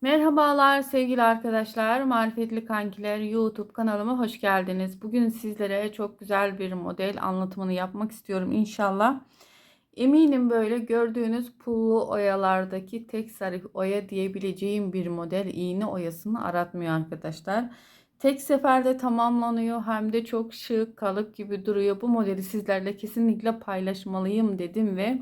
Merhabalar sevgili arkadaşlar, Marifetli Kankiler YouTube kanalıma hoş geldiniz. Bugün sizlere çok güzel bir model anlatımını yapmak istiyorum inşallah. Eminim böyle gördüğünüz pullu oyalardaki tek sarı oya diyebileceğim bir model iğne oyasını aratmıyor arkadaşlar. Tek seferde tamamlanıyor hem de çok şık kalıp gibi duruyor. Bu modeli sizlerle kesinlikle paylaşmalıyım dedim ve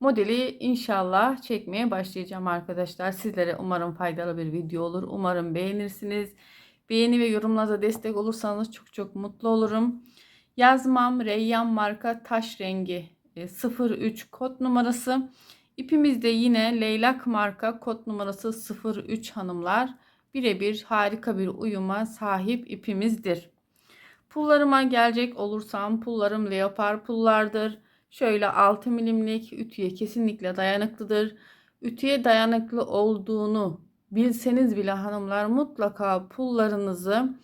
modeli inşallah çekmeye başlayacağım arkadaşlar. Sizlere umarım faydalı bir video olur. Umarım beğenirsiniz. Beğeni ve yorumlarda destek olursanız çok çok mutlu olurum. Yazmam Reyyan marka taş rengi 03 kod numarası. İpimiz de yine Leylak marka kod numarası 03 hanımlar. Birebir harika bir uyuma sahip ipimizdir. Pullarıma gelecek olursam pullarım leopar pullardır. Şöyle 6 milimlik ütüye kesinlikle dayanıklıdır. Ütüye dayanıklı olduğunu bilseniz bile hanımlar mutlaka pullarınızı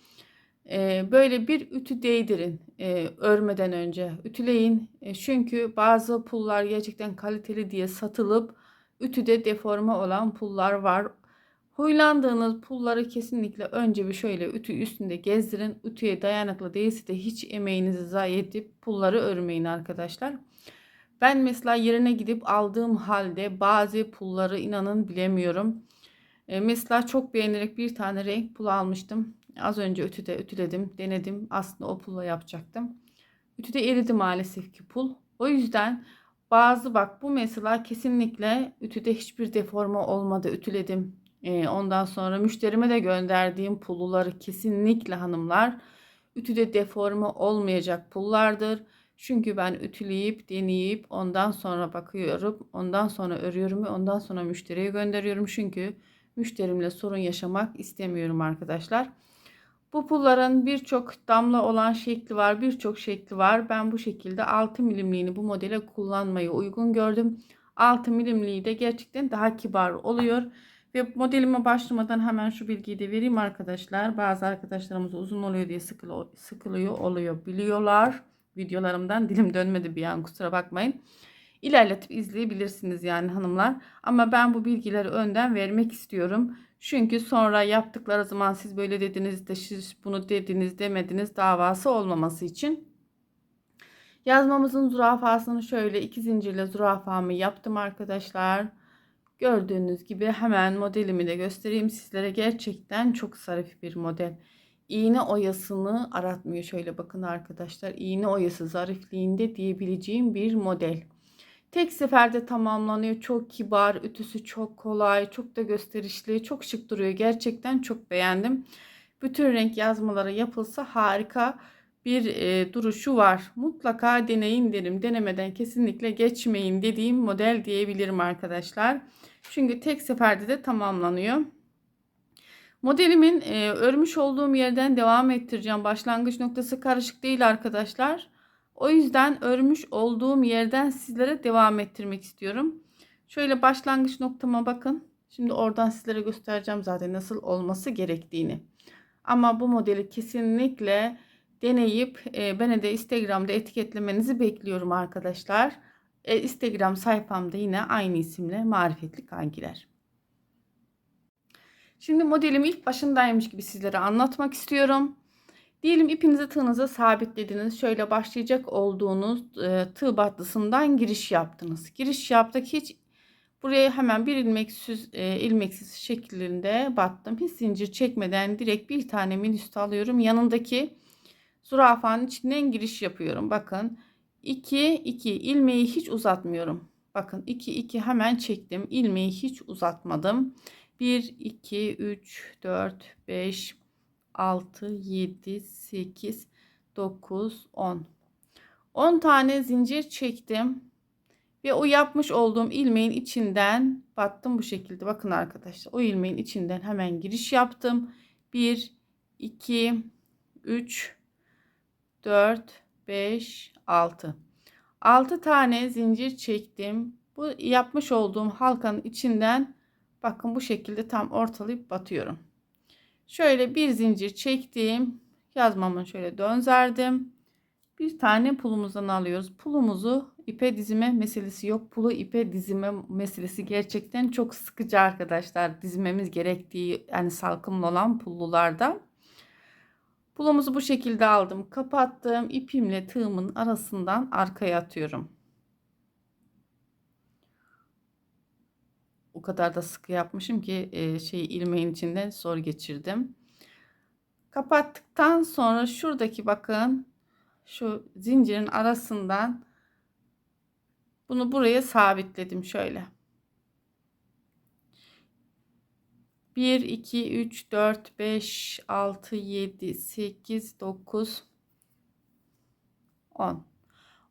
e, böyle bir ütü değdirin e, örmeden önce. Ütüleyin. E, çünkü bazı pullar gerçekten kaliteli diye satılıp ütüde deforme olan pullar var. Huylandığınız pulları kesinlikle önce bir şöyle ütü üstünde gezdirin. Ütüye dayanıklı değilse de hiç emeğinizi zayi edip pulları örmeyin arkadaşlar. Ben mesela yerine gidip aldığım halde bazı pulları inanın bilemiyorum. E, mesela çok beğenerek bir tane renk pul almıştım. Az önce ütüde ütüledim, denedim. Aslında o pulla yapacaktım. Ütüde eridi maalesef ki pul. O yüzden bazı bak bu mesela kesinlikle ütüde hiçbir deforme olmadı. Ütüledim. Ondan sonra müşterime de gönderdiğim pulluları kesinlikle hanımlar ütüde deforme olmayacak pullardır. Çünkü ben ütüleyip deneyip ondan sonra bakıyorum. Ondan sonra örüyorum ve ondan sonra müşteriye gönderiyorum. Çünkü müşterimle sorun yaşamak istemiyorum arkadaşlar. Bu pulların birçok damla olan şekli var. Birçok şekli var. Ben bu şekilde 6 milimliğini bu modele kullanmayı uygun gördüm. 6 milimliği de gerçekten daha kibar oluyor. Ve modelime başlamadan hemen şu bilgiyi de vereyim arkadaşlar. Bazı arkadaşlarımız uzun oluyor diye sıkılıyor oluyor biliyorlar videolarımdan dilim dönmedi bir an kusura bakmayın. İlerletip izleyebilirsiniz yani hanımlar. Ama ben bu bilgileri önden vermek istiyorum. Çünkü sonra yaptıkları zaman siz böyle dediniz de siz bunu dediniz demediniz davası olmaması için. Yazmamızın zürafasını şöyle iki zincirle zürafamı yaptım arkadaşlar. Gördüğünüz gibi hemen modelimi de göstereyim sizlere. Gerçekten çok zarif bir model iğne oyasını aratmıyor. Şöyle bakın arkadaşlar. iğne oyası zarifliğinde diyebileceğim bir model. Tek seferde tamamlanıyor. Çok kibar, ütüsü çok kolay, çok da gösterişli, çok şık duruyor. Gerçekten çok beğendim. Bütün renk yazmaları yapılsa harika bir e, duruşu var. Mutlaka deneyin derim. Denemeden kesinlikle geçmeyin dediğim model diyebilirim arkadaşlar. Çünkü tek seferde de tamamlanıyor. Modelimin e, örmüş olduğum yerden devam ettireceğim. Başlangıç noktası karışık değil arkadaşlar. O yüzden örmüş olduğum yerden sizlere devam ettirmek istiyorum. Şöyle başlangıç noktama bakın. Şimdi oradan sizlere göstereceğim zaten nasıl olması gerektiğini. Ama bu modeli kesinlikle deneyip e, beni de Instagram'da etiketlemenizi bekliyorum arkadaşlar. E, Instagram sayfamda yine aynı isimle Marifetli Kankiler. Şimdi modelimi ilk başındaymış gibi sizlere anlatmak istiyorum. Diyelim ipinizi tığınıza sabitlediniz. Şöyle başlayacak olduğunuz e, tığ battısından giriş yaptınız. Giriş yaptık. Hiç buraya hemen bir ilmeksiz, e, ilmeksiz şeklinde battım. Hiç zincir çekmeden direkt bir tane minüst alıyorum. Yanındaki zürafanın içinden giriş yapıyorum. Bakın 2 2 ilmeği hiç uzatmıyorum. Bakın 2 2 hemen çektim. İlmeği hiç uzatmadım. 1, 2, 3, 4, 5, 6, 7, 8, 9, 10. 10 tane zincir çektim. Ve o yapmış olduğum ilmeğin içinden battım bu şekilde. Bakın arkadaşlar o ilmeğin içinden hemen giriş yaptım. 1, 2, 3, 4, 5, 6. 6 tane zincir çektim. Bu yapmış olduğum halkanın içinden Bakın bu şekilde tam ortalayıp batıyorum. Şöyle bir zincir çektim. Yazmamı şöyle dönzerdim. Bir tane pulumuzdan alıyoruz. Pulumuzu ipe dizme meselesi yok. Pulu ipe dizme meselesi gerçekten çok sıkıcı arkadaşlar. Dizmemiz gerektiği yani salkımlı olan pullularda. Pulumuzu bu şekilde aldım. Kapattım. ipimle tığımın arasından arkaya atıyorum. O kadar da sıkı yapmışım ki e, şey ilmeğin içinden zor geçirdim. Kapattıktan sonra şuradaki bakın şu zincirin arasından bunu buraya sabitledim şöyle. 1, 2, 3, 4, 5, 6, 7, 8, 9, 10.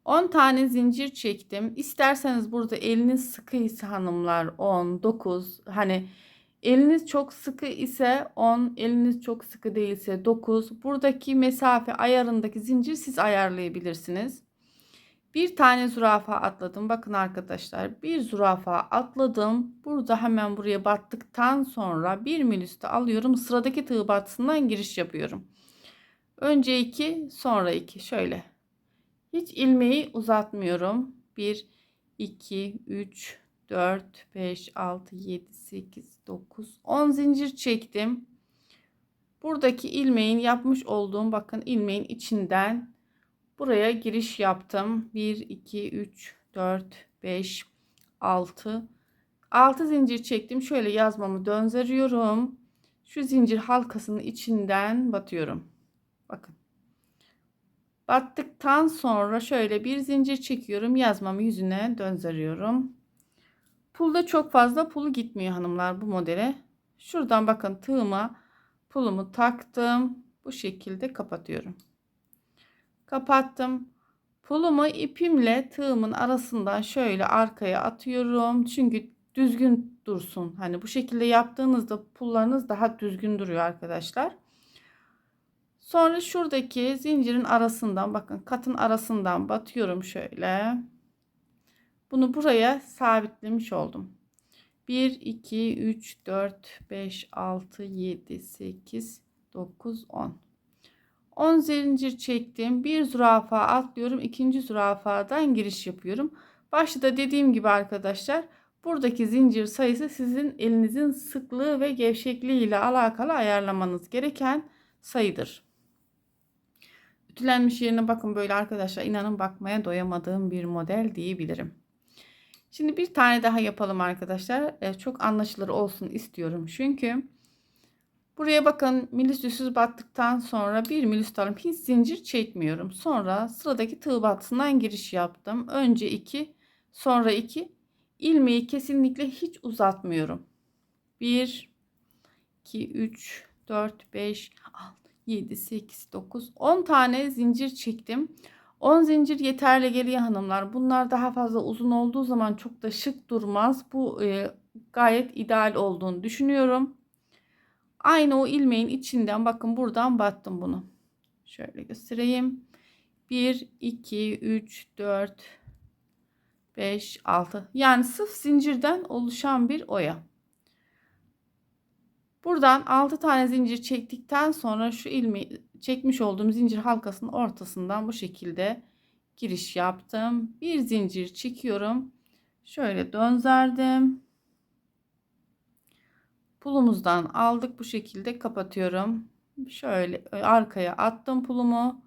10 tane zincir çektim. İsterseniz burada eliniz sıkıysa hanımlar 10, 9 hani eliniz çok sıkı ise 10, eliniz çok sıkı değilse 9. Buradaki mesafe ayarındaki zincir siz ayarlayabilirsiniz. Bir tane zürafa atladım. Bakın arkadaşlar bir zürafa atladım. Burada hemen buraya battıktan sonra bir mil üstü alıyorum. Sıradaki tığ batısından giriş yapıyorum. Önce 2 sonra 2 şöyle. Hiç ilmeği uzatmıyorum. 1, 2, 3, 4, 5, 6, 7, 8, 9, 10 zincir çektim. Buradaki ilmeğin yapmış olduğum bakın ilmeğin içinden buraya giriş yaptım. 1, 2, 3, 4, 5, 6, 6 zincir çektim. Şöyle yazmamı döndürüyorum. Şu zincir halkasının içinden batıyorum. Bakın. Battıktan sonra şöyle bir zincir çekiyorum. Yazmamı yüzüne döndürüyorum. Pulda çok fazla pulu gitmiyor hanımlar bu modele. Şuradan bakın tığıma pulumu taktım. Bu şekilde kapatıyorum. Kapattım. Pulumu ipimle tığımın arasından şöyle arkaya atıyorum. Çünkü düzgün dursun. Hani bu şekilde yaptığınızda pullarınız daha düzgün duruyor arkadaşlar. Sonra şuradaki zincirin arasından bakın katın arasından batıyorum şöyle. Bunu buraya sabitlemiş oldum. 1, 2, 3, 4, 5, 6, 7, 8, 9, 10. 10 zincir çektim. Bir zürafa atlıyorum. ikinci zürafadan giriş yapıyorum. Başta da dediğim gibi arkadaşlar buradaki zincir sayısı sizin elinizin sıklığı ve gevşekliği ile alakalı ayarlamanız gereken sayıdır. Ütülenmiş yerine bakın böyle arkadaşlar inanın bakmaya doyamadığım bir model diyebilirim. Şimdi bir tane daha yapalım arkadaşlar. E, çok anlaşılır olsun istiyorum. Çünkü buraya bakın milis düzsüz battıktan sonra bir milis tutalım. Hiç zincir çekmiyorum. Sonra sıradaki tığ batısından giriş yaptım. Önce 2 sonra 2 ilmeği kesinlikle hiç uzatmıyorum. 1 2 3 4 5 6 7 8 9 10 tane zincir çektim. 10 zincir yeterli geliyor hanımlar. Bunlar daha fazla uzun olduğu zaman çok da şık durmaz. Bu e, gayet ideal olduğunu düşünüyorum. Aynı o ilmeğin içinden bakın buradan battım bunu. Şöyle göstereyim. 1, 2, 3, 4, 5, 6. Yani sıf zincirden oluşan bir oya. Buradan 6 tane zincir çektikten sonra şu ilmeği çekmiş olduğum zincir halkasının ortasından bu şekilde giriş yaptım. Bir zincir çekiyorum. Şöyle dönzerdim. Pulumuzdan aldık bu şekilde kapatıyorum. Şöyle arkaya attım pulumu.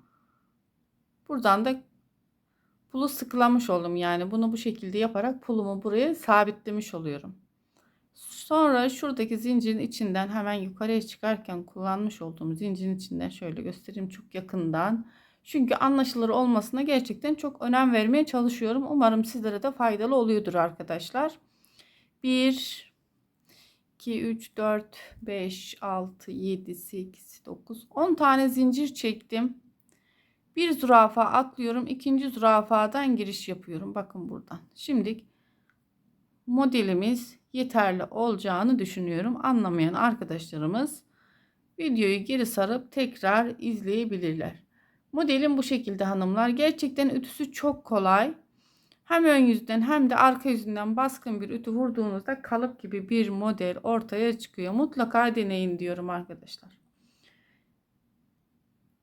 Buradan da pulu sıkılamış oldum. Yani bunu bu şekilde yaparak pulumu buraya sabitlemiş oluyorum. Sonra şuradaki zincirin içinden hemen yukarıya çıkarken kullanmış olduğum zincirin içinden şöyle göstereyim çok yakından. Çünkü anlaşılır olmasına gerçekten çok önem vermeye çalışıyorum. Umarım sizlere de faydalı oluyordur arkadaşlar. 1 2 3 4 5 6 7 8 9 10 tane zincir çektim. Bir zürafa atlıyorum. ikinci zürafadan giriş yapıyorum. Bakın buradan. Şimdi modelimiz yeterli olacağını düşünüyorum. Anlamayan arkadaşlarımız videoyu geri sarıp tekrar izleyebilirler. Modelim bu şekilde hanımlar. Gerçekten ütüsü çok kolay. Hem ön yüzden hem de arka yüzünden baskın bir ütü vurduğunuzda kalıp gibi bir model ortaya çıkıyor. Mutlaka deneyin diyorum arkadaşlar.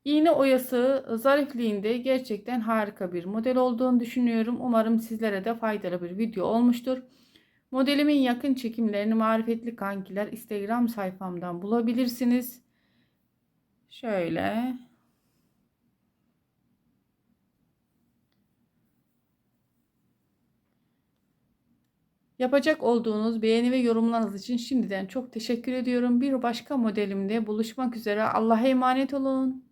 İğne oyası zarifliğinde gerçekten harika bir model olduğunu düşünüyorum. Umarım sizlere de faydalı bir video olmuştur. Modelimin yakın çekimlerini Marifetli Kankiler Instagram sayfamdan bulabilirsiniz. Şöyle. Yapacak olduğunuz beğeni ve yorumlarınız için şimdiden çok teşekkür ediyorum. Bir başka modelimde buluşmak üzere. Allah'a emanet olun.